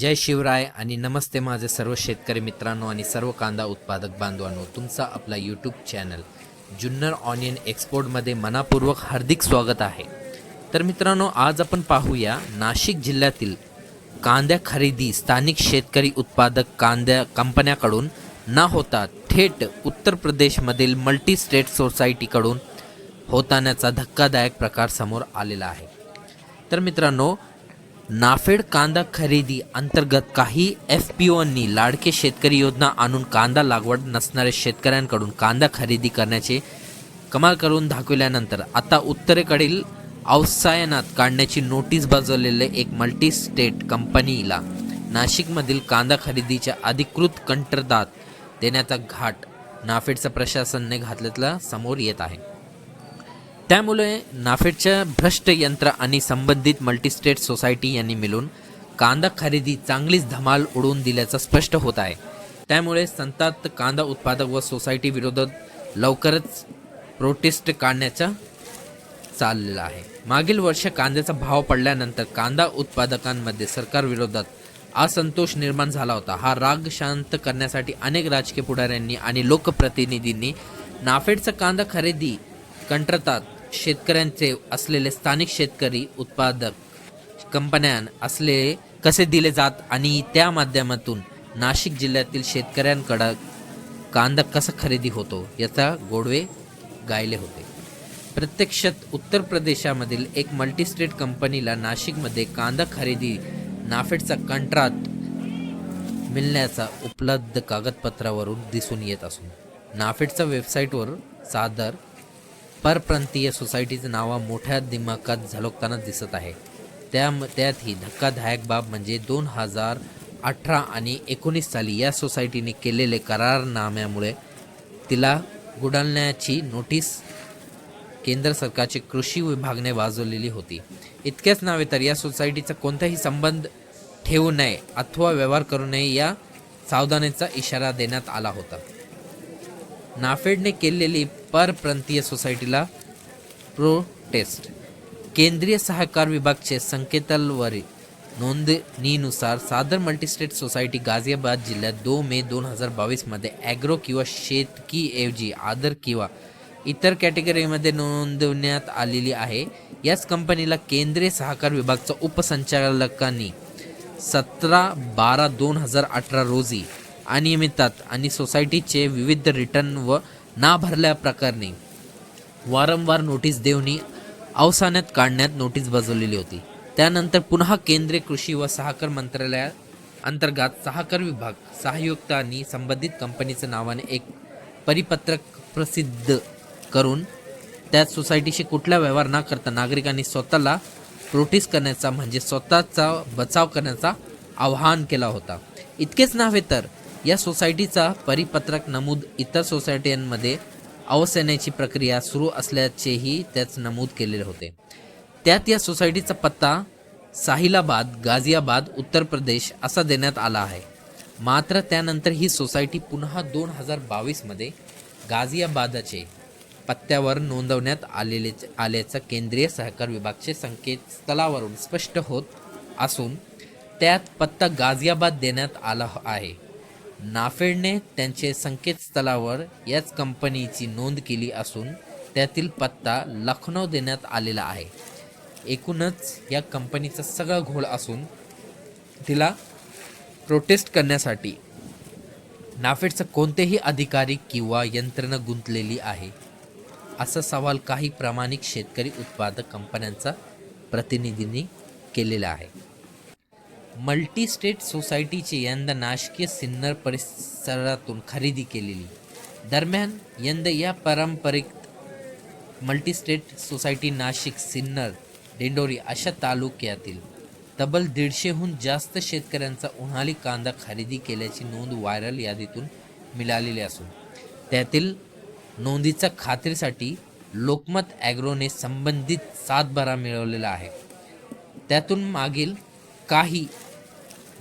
जय शिवराय आणि नमस्ते माझे सर्व शेतकरी मित्रांनो आणि सर्व कांदा उत्पादक बांधवांनो तुमचा आपला यूट्यूब चॅनल जुन्नर ऑनियन एक्सपोर्टमध्ये मनापूर्वक हार्दिक स्वागत आहे. तर मित्रांनो आज आपण पाहूया नाशिक जिल्ह्यातील कांद्या खरेदी स्थानिक शेतकरी उत्पादक कांद्या कंपन्याकडून न होता थेट उत्तर प्रदेशमधील मल्टी स्टेट सोसायटीकडून होतानाचा धक्कादायक प्रकार समोर आलेला आहे. तर मित्रांनो नाफेड कांदा खरेदी अंतर्गत काही एफ पी ओनी लाडके शेतकरी योजना आणून कांदा लागवड नसणाऱ्या शेतकऱ्यांकडून कांदा खरेदी करण्याचे कमाल करून दाखविल्यानंतर आता उत्तरेकडील अवसायनात काढण्याची नोटीस बजावलेले एक मल्टी स्टेट कंपनीला नाशिकमधील कांदा खरेदीच्या अधिकृत कंत्रदात देण्याचा घाट नाफेडचं प्रशासनने घातल्यातला समोर येत आहे. त्यामुळे नाफेडच्या भ्रष्ट यंत्र आणि संबंधित मल्टीस्टेट सोसायटी यांनी मिळून कांदा खरेदी चांगलीच धमाल उडवून दिल्याचं स्पष्ट होत आहे. त्यामुळे संतात कांदा उत्पादक व सोसायटी विरोधात लवकरच प्रोटेस्ट काढण्याचा चाललेला आहे. मागील वर्ष कांद्याचा भाव पडल्यानंतर कांदा उत्पादकांमध्ये सरकार विरोधात असंतोष निर्माण झाला होता. हा राग शांत करण्यासाठी अनेक राजकीय पुढाऱ्यांनी आणि लोकप्रतिनिधींनी नाफेडचा कांदा खरेदी कंटरतात शेतकऱ्यांचे असलेले स्थानिक शेतकरी उत्पादक कंपन्यां असले कसे दिले जात आणि त्या माध्यमातून नाशिक जिल्ह्यातील शेतकऱ्यांकडं कांदा कसा खरेदी होतो याचा गोडवे गायले होते. प्रत्यक्षात उत्तर प्रदेशामधील एक मल्टीस्टेट कंपनीला नाशिकमध्ये कांदा खरेदी नाफेडचा कंत्राट मिळण्याचा उपलब्ध कागदपत्रावरून दिसून येत असून नाफेडच्या वेबसाईटवर सादर परप्रांतीय सोसायटीचं नावा मोठ्या दिमाखात झलकताना दिसत आहे. त्या त्यातही धक्कादायक बाब म्हणजे दोन हजार अठरा आणि एकोणीस साली या सोसायटीने केलेले करारनाम्यामुळे तिला गुडालण्याची नोटीस केंद्र सरकारची कृषी विभागने वाजवलेली होती. इतक्याच नव्हे तर या सोसायटीचा कोणताही संबंध ठेवू नये अथवा व्यवहार करू नये या सावधानीचा इशारा देण्यात आला होता. नाफेडने केलेली परप्रांतीय सोसायटीला प्रोटेस्ट केंद्रीय सहकार विभागचे संकेतालवरील नोंदणीनुसार सादर मल्टीस्टेट सोसायटी गाझियाबाद जिल्ह्यात दो मे दोन हजार बावीसमध्ये ॲग्रो किंवा शेतकीऐवजी आदर किंवा इतर कॅटेगरीमध्ये नोंदवण्यात आलेली आहे. याच कंपनीला केंद्रीय सहकार विभागच्या उपसंचालकांनी सतरा बारा दोन हजार अठरा रोजी अनियमितात आणि सोसायटीचे विविध रिटर्न व ना भरल्या प्रकरणी वारंवार नोटीस देऊनही अवसानात काढण्यात नोटीस बजावलेली होती. त्यानंतर पुन्हा केंद्रीय कृषी व सहकार मंत्रालया अंतर्गत सहकार विभाग सहायुक्त आणि संबंधित कंपनीच्या नावाने एक परिपत्रक प्रसिद्ध करून त्यात सोसायटीशी कुठला व्यवहार न करता नागरिकांनी स्वतःला प्रोटीस करण्याचा म्हणजे स्वतःचा बचाव करण्याचा आवाहन केला होता. इतकेच नव्हे तर या सोसायटीचा परिपत्रक नमूद इतर सोसायट्यांमध्ये अवसण्याची प्रक्रिया सुरू असल्याचेही त्यात नमूद केलेले होते. त्यात या सोसायटीचा पत्ता साहिलाबाद गाझियाबाद उत्तर प्रदेश असा देण्यात आला आहे. मात्र त्यानंतर ही सोसायटी पुन्हा दोन हजार बावीसमध्ये गाझियाबादचे पत्त्यावर नोंदवण्यात आलेले आल्याचं केंद्रीय सहकार विभागचे संकेतस्थळावरून स्पष्ट होत असून त्यात पत्ता गाझियाबाद देण्यात आला आहे. नाफेडने त्यांचे संकेतस्थळावर याच कंपनीची नोंद केली असून त्यातील पत्ता लखनौ देण्यात आलेला आहे. एकूणच या कंपनीचा सगळा घोळ असून तिला प्रोटेस्ट करण्यासाठी नाफेडचं कोणतेही अधिकारी किंवा यंत्रणा गुंतलेली आहे असा सवाल काही प्रामाणिक शेतकरी उत्पादक कंपन्यांचा प्रतिनिधींनी केलेला आहे. मल्टी स्टेट सोसायटीची यंदा नाशकीय सिन्नर परिसरातून खरेदी केलेली. दरम्यान यंदा या पारंपरिक multi state society Nashik Sinnar Dindori अशा तालुक्यातील तब्बल दीडशेहून जास्त शेतकऱ्यांचा उन्हाळी कांदा खरेदी केल्याची नोंद व्हायरल यादीतून मिळालेली असून त्यातील नोंदीच्या खात्रीसाठी लोकमत ॲग्रोने संबंधित सातबारा मिळवलेला आहे. त्यातून मागील काही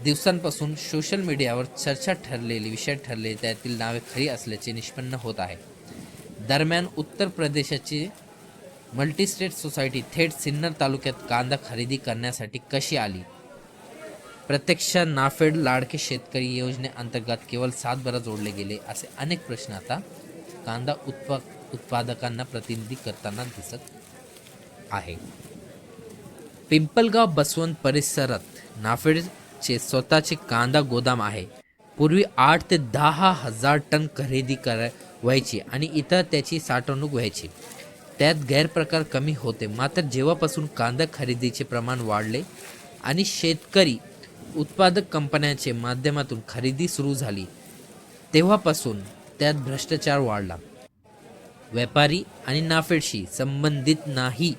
दिवसांपासून सोशल मीडियावर चर्चा ठरलेली विषय ठरले त्यातील नावे खरी असल्याचे निष्पन्न होत आहे. दरम्यान उत्तर प्रदेशाची मल्टीस्टेट सोसायटी थेट सिन्नर तालुक्यात कांदा खरेदी करण्यासाठी कशी आली? प्रत्यक्ष नाफेड लाडके शेतकरी योजनेअंतर्गत केवळ सातबारा जोडले गेले असे अनेक प्रश्न आता कांदा उत्पा उत्पादकांना प्रतिनिधी करताना दिसत आहे. पिंपलगाव बसवंत परिसरात नाफेड चे स्वतःचे कांदा गोदाम आहे. पूर्वी आठ ते दहा हजार टन खरेदी कर व्हायची आणि इतर त्याची साठवणूक व्हायची. त्यात गैरप्रकार कमी होते. मात्र जेव्हापासून कांदा खरेदीचे प्रमाण वाढले आणि शेतकरी उत्पादक कंपन्यांचे माध्यमातून खरेदी सुरू झाली तेव्हापासून त्यात भ्रष्टाचार वाढला. व्यापारी आणि नाफेडशी संबंधित नाही.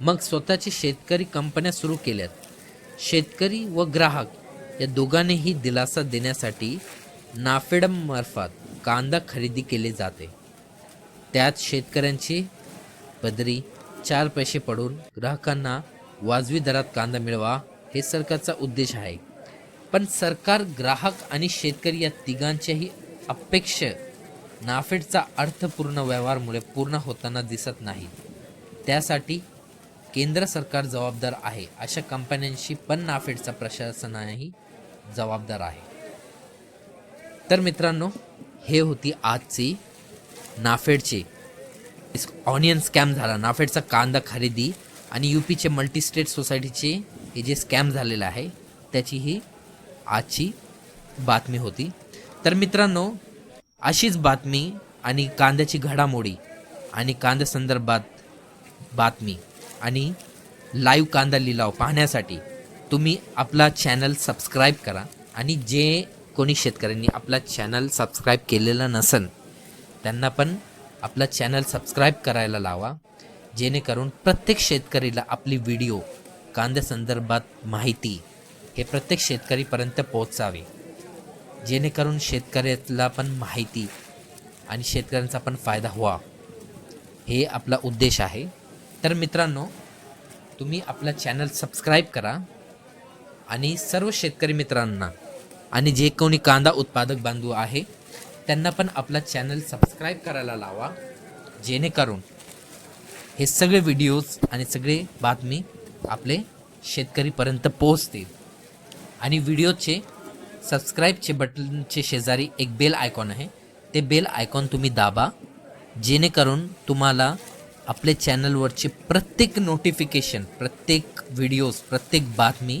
मग स्वतःचे शेतकरी कंपन्या सुरू केल्यात. शेतकरी व ग्राहक या दोघांनीही दिलासा देण्यासाठी नाफेडमार्फत कांदा खरेदी केले जाते. त्यात शेतकऱ्यांची पदरी चार पैसे पडून ग्राहकांना वाजवी दरात कांदा मिळवा हे सरकारचा उद्देश आहे. पण सरकार ग्राहक आणि शेतकरी या तिघांच्याही अपेक्षा नाफेडचा अर्थपूर्ण व्यवहारमुळे पूर्ण होताना दिसत नाही. त्यासाठी केंद्र सरकार जबाबदार आहे. अशा कंपन्यांशी पण नाफेडचा प्रशासनाही जबाबदार आहे. तर मित्रांनो हे होती आजची नाफेडची ऑनियन स्कॅम झाला. नाफेडचा कांदा खरेदी आणि यू पीचे मल्टीस्टेट सोसायटीचे हे जे स्कॅम झालेलं आहे त्याची ही आजची बातमी होती. तर मित्रांनो अशीच बातमी आणि कांद्याची घडामोडी आणि कांद्यासंदर्भात बातमी आणि लाईव्ह कांदा लिलाव पाहण्यासाठी तुम्ही आपला चॅनल सबस्क्राईब करा. आणि जे कोणी शेतकऱ्यांनी आपला चॅनल सबस्क्राईब केलेला नसन त्यांना पण आपला चॅनल सबस्क्राईब करायला लावा. जेणेकरून प्रत्येक शेतकरीला आपली व्हिडिओ कांद्यासंदर्भात माहिती हे प्रत्येक शेतकरीपर्यंत पोहोचावे. जेणेकरून शेतकऱ्याला पण माहिती आणि शेतकऱ्यांचा पण फायदा व्हा हे आपला उद्देश आहे. तर मित्रांनो तुम्ही आपला चॅनल सबस्क्राईब करा. आणि सर्व शेतकरी मित्रांना आणि जे कोणी कांदा उत्पादक बांधू आहे त्यांना पण आपला चॅनल सबस्क्राईब करायला लावा जेणेकरून हे सगळे व्हिडिओज आणि सगळे बातमी आपले शेतकरीपर्यंत पोहोचतील. आणि व्हिडिओचे सबस्क्राईबचे बटनचे शेजारी एक बेल आयकॉन आहे. ते बेल आयकॉन तुम्ही दाबा जेणेकरून तुम्हाला आपल्या चॅनलवरचे प्रत्येक नोटिफिकेशन प्रत्येक व्हिडिओज प्रत्येक बातमी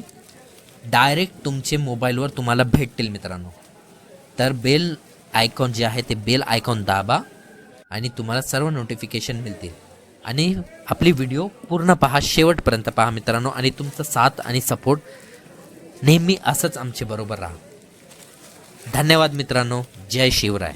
डायरेक्ट तुमचे मोबाईलवर तुम्हाला भेटतील मित्रांनो. तर बेल आयकॉन जे आहे ते बेल आयकॉन दाबा आणि तुम्हाला सर्व नोटिफिकेशन मिळतील. आणि आपली व्हिडिओ पूर्ण पहा शेवटपर्यंत पहा मित्रांनो. आणि तुमचा साथ आणि सपोर्ट नेहमी असंच आमचे बरोबर राहा. धन्यवाद मित्रांनो. जय शिवराय.